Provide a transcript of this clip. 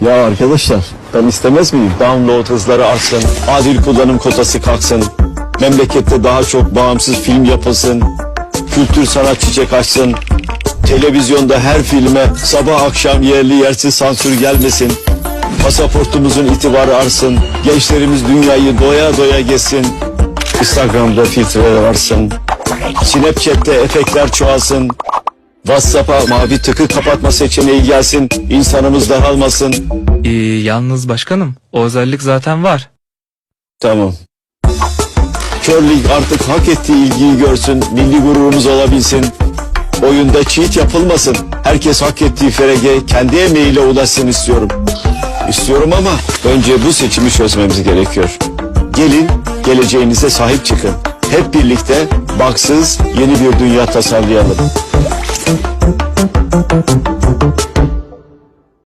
Ya arkadaşlar ben istemez miyim? Download hızları artsın, adil kullanım kotası kalksın, memlekette daha çok bağımsız film yapılsın, kültür sanat çiçek açsın, televizyonda her filme sabah akşam yerli yersiz sansür gelmesin, pasaportumuzun itibarı artsın, gençlerimiz dünyayı doya doya gezsin, Instagram'da filtreler varsın, Snapchat'te efektler çoğalsın, WhatsApp'a mavi tıkı kapatma seçeneği gelsin, insanımız daralmasın. Ee, yalnız başkanım o özellik zaten var. Tamam. Körling artık hak ettiği ilgiyi görsün, milli gururumuz olabilsin. Oyunda cheat yapılmasın. Herkes hak ettiği ferege kendi emeğiyle ulaşsın istiyorum. İstiyorum ama önce bu seçimi çözmemiz gerekiyor. Gelin, geleceğinize sahip çıkın. Hep birlikte baksız yeni bir dünya tasarlayalım. Thank you.